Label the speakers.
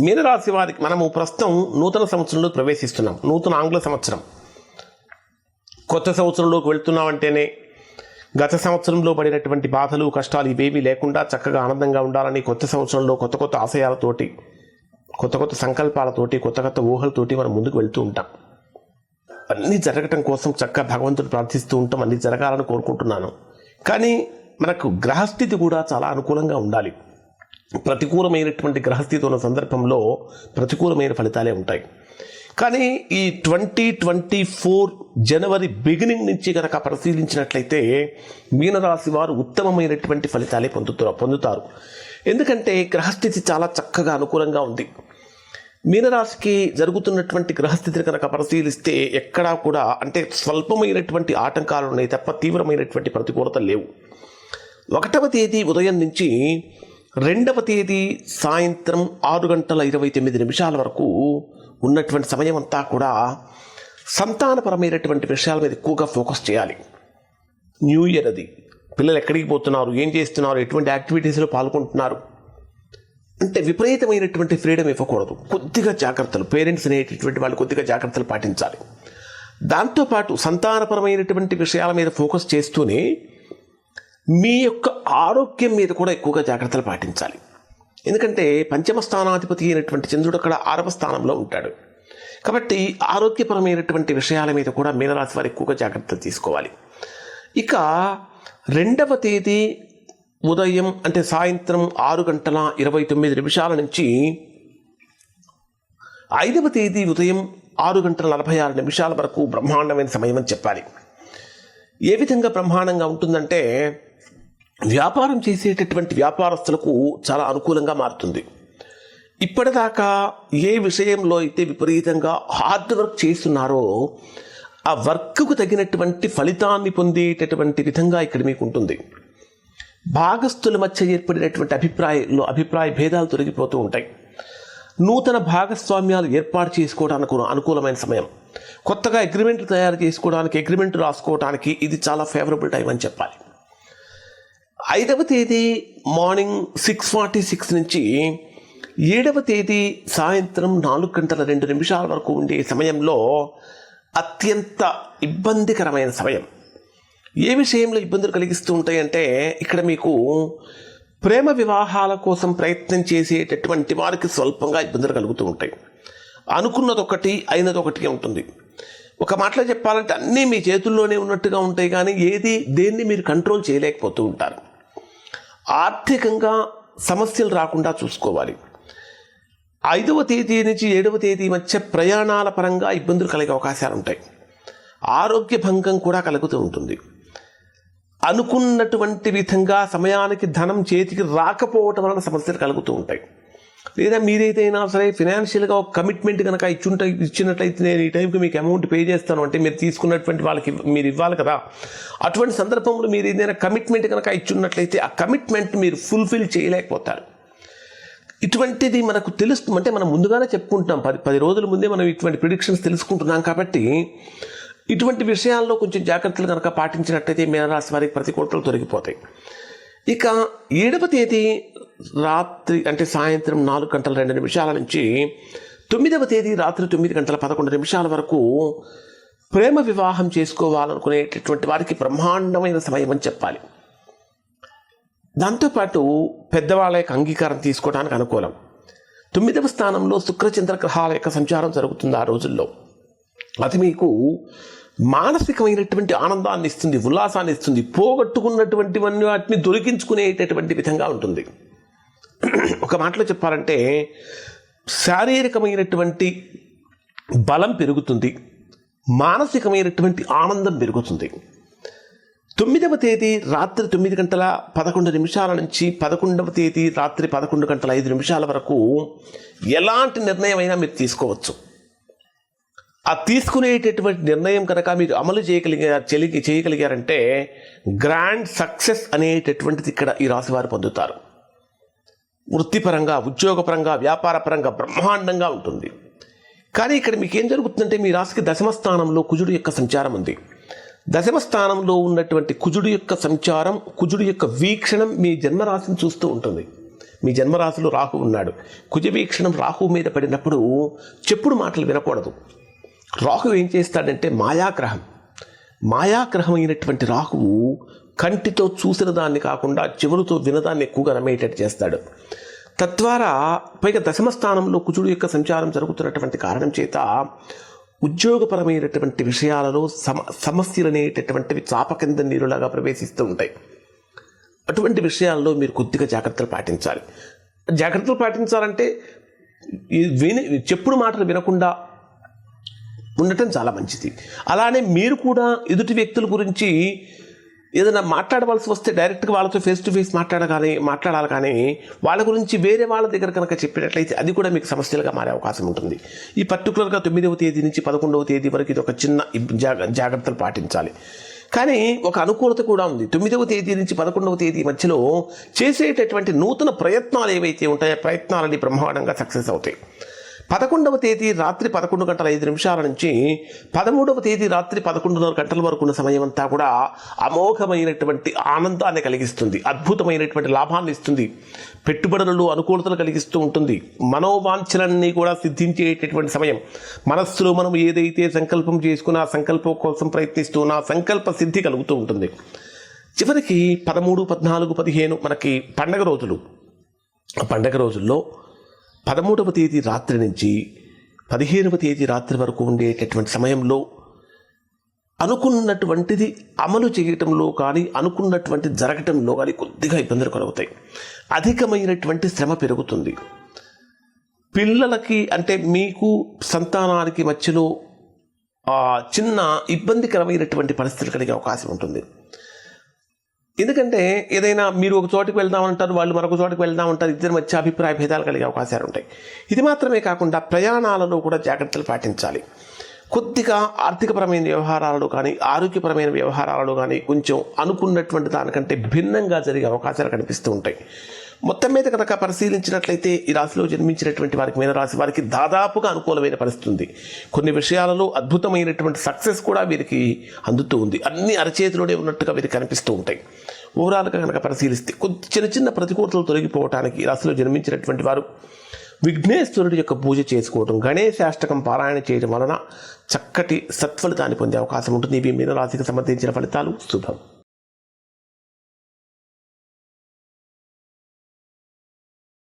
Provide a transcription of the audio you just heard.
Speaker 1: మీనరాశి వారికి మనము ప్రస్తుతం నూతన సంవత్సరంలో ప్రవేశిస్తున్నాం. నూతన ఆంగ్ల సంవత్సరం. కొత్త సంవత్సరంలోకి వెళ్తున్నామంటేనే గత సంవత్సరంలో పడినటువంటి బాధలు కష్టాలు ఇవేమీ లేకుండా చక్కగా ఆనందంగా ఉండాలని కొత్త సంవత్సరంలో కొత్త కొత్త ఆశయాలతోటి కొత్త కొత్త సంకల్పాలతోటి కొత్త కొత్త ఊహలతోటి మనం ముందుకు వెళ్తూ ఉంటాం. అన్నీ జరగటం కోసం చక్కగా భగవంతుడు ప్రార్థిస్తూ ఉంటాం. అన్నీ జరగాలని కోరుకుంటున్నాను. కానీ మనకు గ్రహస్థితి కూడా చాలా అనుకూలంగా ఉండాలి. ప్రతికూలమైనటువంటి గ్రహస్థితి ఉన్న సందర్భంలో ప్రతికూలమైన ఫలితాలే ఉంటాయి. కానీ ఈ ట్వంటీ ట్వంటీ ఫోర్ జనవరి బిగినింగ్ నుంచి కనుక పరిశీలించినట్లయితే మీనరాశి వారు ఉత్తమమైనటువంటి ఫలితాలే పొందుతారు పొందుతారు. ఎందుకంటే గ్రహస్థితి చాలా చక్కగా అనుకూలంగా ఉంది. మీనరాశికి జరుగుతున్నటువంటి గ్రహస్థితిని కనుక పరిశీలిస్తే ఎక్కడా కూడా అంటే స్వల్పమైనటువంటి ఆటంకాలు ఉన్నాయి తప్ప తీవ్రమైనటువంటి ప్రతికూలతలు లేవు. ఒకటవ తేదీ ఉదయం నుంచి రెండవ తేదీ సాయంత్రం ఆరు గంటల ఇరవై తొమ్మిది నిమిషాల వరకు ఉన్నటువంటి సమయం అంతా కూడా సంతానపరమైనటువంటి విషయాల మీద ఎక్కువగా ఫోకస్ చేయాలి. న్యూ ఇయర్ అది. పిల్లలు ఎక్కడికి పోతున్నారు? ఏం చేస్తున్నారు? ఎటువంటి యాక్టివిటీస్లో పాల్గొంటున్నారు? అంటే విపరీతమైనటువంటి ఫ్రీడమ్ ఇవ్వకూడదు. కొద్దిగా జాగ్రత్తలు పేరెంట్స్ అనేటటువంటి వాళ్ళు కొద్దిగా జాగ్రత్తలు పాటించాలి. దాంతోపాటు సంతానపరమైనటువంటి విషయాల మీద ఫోకస్ చేస్తూనే మీ యొక్క ఆరోగ్యం మీద కూడా ఎక్కువగా జాగ్రత్తలు పాటించాలి. ఎందుకంటే పంచమ స్థానాధిపతి అయినటువంటి చంద్రుడు అక్కడ ఆరవ స్థానంలో ఉంటాడు. కాబట్టి ఆరోగ్యపరమైనటువంటి విషయాల మీద కూడా మీనరాశి వారు ఎక్కువగా జాగ్రత్తలు తీసుకోవాలి. ఇక రెండవ తేదీ ఉదయం అంటే సాయంత్రం ఆరు గంటల ఇరవై తొమ్మిది నిమిషాల నుంచి ఐదవ తేదీ ఉదయం ఆరు గంటల నలభై ఆరు నిమిషాల వరకు బ్రహ్మాండమైన సమయం అని చెప్పాలి. ఏ విధంగా బ్రహ్మాండంగా ఉంటుందంటే వ్యాపారం చేసేటటువంటి వ్యాపారస్తులకు చాలా అనుకూలంగా మారుతుంది. ఇప్పటిదాకా ఏ విషయంలో అయితే విపరీతంగా హార్డ్ వర్క్ చేస్తున్నారో ఆ వర్క్కు తగినటువంటి ఫలితాన్ని పొందేటటువంటి విధంగా ఇక్కడ మీకు ఉంటుంది. భాగస్థుల మధ్య ఏర్పడినటువంటి అభిప్రాయంలో అభిప్రాయ భేదాలు తొలగిపోతూ ఉంటాయి. నూతన భాగస్వామ్యాలు ఏర్పాటు చేసుకోవడానికి అనుకూలమైన సమయం. కొత్తగా అగ్రిమెంట్ తయారు చేసుకోవడానికి అగ్రిమెంట్ రాసుకోవడానికి ఇది చాలా ఫేవరబుల్ టైం అని చెప్పాలి. ఐదవ తేదీ మార్నింగ్ సిక్స్ ఫార్టీ సిక్స్ నుంచి ఏడవ తేదీ సాయంత్రం నాలుగు గంటల రెండు నిమిషాల వరకు ఉండే సమయంలో అత్యంత ఇబ్బందికరమైన సమయం. ఏ విషయంలో ఇబ్బందులు కలిగిస్తూ ఉంటాయంటే ఇక్కడ మీకు ప్రేమ వివాహాల కోసం ప్రయత్నం చేసేటటువంటి వారికి స్వల్పంగా ఇబ్బందులు కలుగుతూ ఉంటాయి. అనుకున్నది ఒకటి అయినది ఒకటి ఉంటుంది. ఒక మాటలో చెప్పాలంటే అన్నీ మీ చేతుల్లోనే ఉన్నట్టుగా ఉంటాయి కానీ ఏది దేన్ని మీరు కంట్రోల్ చేయలేకపోతూ ఉంటారు. ఆర్థికంగా సమస్యలు రాకుండా చూసుకోవాలి. ఐదవ తేదీ నుంచి ఏడవ తేదీ మధ్య ప్రయాణాల పరంగా ఇబ్బందులు కలిగే అవకాశాలు ఉంటాయి. ఆరోగ్య భంగం కూడా కలుగుతూ ఉంటుంది. అనుకున్నటువంటి విధంగా సమయానికి ధనం చేతికి రాకపోవటం వలన సమస్యలు కలుగుతూ ఉంటాయి. లేదా మీరైతేనా సరే ఫినాన్షియల్గా ఒక కమిట్మెంట్ కనుక ఇచ్చుంట ఇచ్చినట్లయితే నేను ఈ టైంకి మీకు అమౌంట్ పే చేస్తాను అంటే మీరు తీసుకున్నటువంటి వాళ్ళకి మీరు ఇవ్వాలి కదా. అటువంటి సందర్భంలో మీరు ఏదైనా కమిట్మెంట్ కనుక ఇచ్చున్నట్లయితే ఆ కమిట్మెంట్ మీరు ఫుల్ఫిల్ చేయలేకపోతారు. ఇటువంటిది మనకు తెలుస్తుంది అంటే మనం ముందుగానే చెప్పుకుంటున్నాం. పది పది రోజుల ముందే మనం ఇటువంటి ప్రిడిక్షన్స్ తెలుసుకుంటున్నాం కాబట్టి ఇటువంటి విషయాల్లో కొంచెం జాగ్రత్తలు కనుక పాటించినట్టయితే మీనరాశి వారికి ప్రతికూలతలు తొలగిపోతాయి. ఇక ఏడవ తేదీ రాత్రి అంటే సాయంత్రం నాలుగు గంటల రెండు నిమిషాల నుంచి తొమ్మిదవ తేదీ రాత్రి తొమ్మిది గంటల పదకొండు నిమిషాల వరకు ప్రేమ వివాహం చేసుకోవాలనుకునేటటువంటి వారికి బ్రహ్మాండమైన సమయం అని చెప్పాలి. దాంతోపాటు పెద్దవాళ్ళ యొక్క అంగీకారం తీసుకోవడానికి అనుకూలం. తొమ్మిదవ స్థానంలో శుక్రచంద్ర గ్రహాల యొక్క సంచారం జరుగుతుంది ఆ రోజుల్లో. అది మీకు మానసికమైనటువంటి ఆనందాన్ని ఇస్తుంది ఉల్లాసాన్ని ఇస్తుంది పోగొట్టుకున్నటువంటివన్నీ వాటిని దొరికించుకునేటటువంటి విధంగా ఉంటుంది. ఒక మాటలో చెప్పాలంటే శారీరకమైనటువంటి బలం పెరుగుతుంది మానసికమైనటువంటి ఆనందం పెరుగుతుంది. తొమ్మిదవ తేదీ రాత్రి తొమ్మిది గంటల పదకొండు నిమిషాల నుంచి పదకొండవ తేదీ రాత్రి పదకొండు గంటల ఐదు నిమిషాల వరకు ఎలాంటి నిర్ణయం అయినా మీరు తీసుకోవచ్చు. ఆ తీసుకునేటటువంటి నిర్ణయం కనుక మీరు అమలు చేయగలిగారు చెలిగి చేయగలిగారంటే గ్రాండ్ సక్సెస్ అనేటటువంటిది ఇక్కడ ఈ రాశి వారు పొందుతారు. వృత్తిపరంగా ఉద్యోగపరంగా వ్యాపారపరంగా బ్రహ్మాండంగా ఉంటుంది. కానీ ఇక్కడ మీకు ఏం జరుగుతుందంటే మీ రాశికి దశమ స్థానంలో కుజుడు యొక్క సంచారం ఉంది. దశమ స్థానంలో ఉన్నటువంటి కుజుడు యొక్క సంచారం కుజుడు యొక్క వీక్షణం మీ జన్మరాశిని చూస్తూ ఉంటుంది. మీ జన్మరాశిలో రాహు ఉన్నాడు. కుజ వీక్షణం రాహు మీద పడినప్పుడు చెప్పుడు మాటలు వినకూడదు. రాహు ఏం చేస్తాడంటే మాయాగ్రహం. మాయాగ్రహం అయినటువంటి రాహువు కంటితో చూసిన దాన్ని కాకుండా చెవులతో వినదాన్ని ఎక్కువగా నమ్మేటట్టు చేస్తాడు. తద్వారా పైగా దశమ స్థానంలో కుజుడు యొక్క సంచారం జరుగుతున్నటువంటి కారణం చేత ఉద్యోగపరమైనటువంటి విషయాలలో సమ సమస్యలు అనేటటువంటివి చాప కింద నీరులాగా ప్రవేశిస్తూ ఉంటాయి. అటువంటి విషయాల్లో మీరు కొద్దిగా జాగ్రత్తలు పాటించాలి. జాగ్రత్తలు పాటించాలంటే విని చెప్పుడు మాటలు వినకుండా ఉండటం చాలా మంచిది. అలానే మీరు కూడా ఎదుటి వ్యక్తుల గురించి ఏదైనా మాట్లాడవలసి వస్తే డైరెక్ట్గా వాళ్ళతో ఫేస్ టు ఫేస్ మాట్లాడగానే మాట్లాడాలి కానీ వాళ్ళ గురించి వేరే వాళ్ళ దగ్గర కనుక చెప్పినట్లయితే అది కూడా మీకు సమస్యలుగా మారే అవకాశం ఉంటుంది. ఈ పర్టికులర్గా తొమ్మిదవ తేదీ నుంచి పదకొండవ తేదీ వరకు ఇది ఒక చిన్న జాగ్రత్తలు పాటించాలి. కానీ ఒక అనుకూలత కూడా ఉంది. తొమ్మిదవ తేదీ నుంచి పదకొండవ తేదీ మధ్యలో చేసేటటువంటి నూతన ప్రయత్నాలు ఏవైతే ఉంటాయో ప్రయత్నాలని బ్రహ్మాండంగా సక్సెస్ అవుతాయి. పదకొండవ తేదీ రాత్రి పదకొండు గంటల ఐదు నిమిషాల నుంచి పదమూడవ తేదీ రాత్రి పదకొండున్నర గంటల వరకు ఉన్న సమయం అంతా కూడా అమోఘమైనటువంటి ఆనందాన్ని కలిగిస్తుంది అద్భుతమైనటువంటి లాభాన్ని ఇస్తుంది పెట్టుబడులలో అనుకూలతలు కలిగిస్తూ ఉంటుంది. మనోవాంఛలన్నీ కూడా సిద్ధించేటటువంటి సమయం. మనస్సులో మనం ఏదైతే సంకల్పం చేసుకున్నా సంకల్పం కోసం ప్రయత్నిస్తున్నా సంకల్ప సిద్ధి కలుగుతూ ఉంటుంది. చివరికి పదమూడు పద్నాలుగు పదిహేను మనకి పండగ రోజులు. ఆ పండగ రోజుల్లో పదమూడవ తేదీ రాత్రి నుంచి పదిహేనవ తేదీ రాత్రి వరకు ఉండేటటువంటి సమయంలో అనుకున్నటువంటిది అమలు చేయటంలో కానీ అనుకున్నటువంటి జరగటంలో కానీ కొద్దిగా ఇబ్బందులు కలుగుతాయి. అధికమైనటువంటి శ్రమ పెరుగుతుంది. పిల్లలకి అంటే మీకు సంతానానికి మధ్యలో చిన్న ఇబ్బందికరమైనటువంటి పరిస్థితులు కలిగే అవకాశం ఉంటుంది. ఎందుకంటే ఏదైనా మీరు ఒక చోటికి వెళ్దామంటారు వాళ్ళు మరొక చోటికి వెళ్దామంటారు ఇద్దరి మధ్య అభిప్రాయ భేదాలు కలిగే అవకాశాలు ఉంటాయి. ఇది మాత్రమే కాకుండా ప్రయాణాలలో కూడా జాగ్రత్తలు పాటించాలి. కొద్దిగా ఆర్థికపరమైన వ్యవహారాలలో కానీ ఆరోగ్యపరమైన వ్యవహారాలలో కానీ కొంచెం అనుకున్నటువంటి దానికంటే భిన్నంగా జరిగే అవకాశాలు కనిపిస్తూ ఉంటాయి. మొత్తం మీద కనుక పరిశీలించినట్లయితే ఈ రాశిలో జన్మించినటువంటి వారికి మీనరాశి వారికి దాదాపుగా అనుకూలమైన పరిస్థితి ఉంది. కొన్ని విషయాలలో అద్భుతమైనటువంటి సక్సెస్ కూడా వీరికి అందుతూ ఉంది. అన్ని అరచేతిలోనే ఉన్నట్టుగా వీరికి కనిపిస్తూ ఉంటాయి. ఓవరాల్గా కనుక పరిశీలిస్తే కొద్ది చిన్న చిన్న ప్రతికూలతలు తొలగిపోవటానికి రాశిలో జన్మించినటువంటి వారు విఘ్నేశ్వరుడి యొక్క పూజ చేసుకోవడం గణేశాష్టకం పారాయణ చేయడం వలన చక్కటి సత్ఫలితాన్ని పొందే అవకాశం ఉంటుంది. ఇవి మీనరాశికి సంబంధించిన ఫలితాలు శుభం.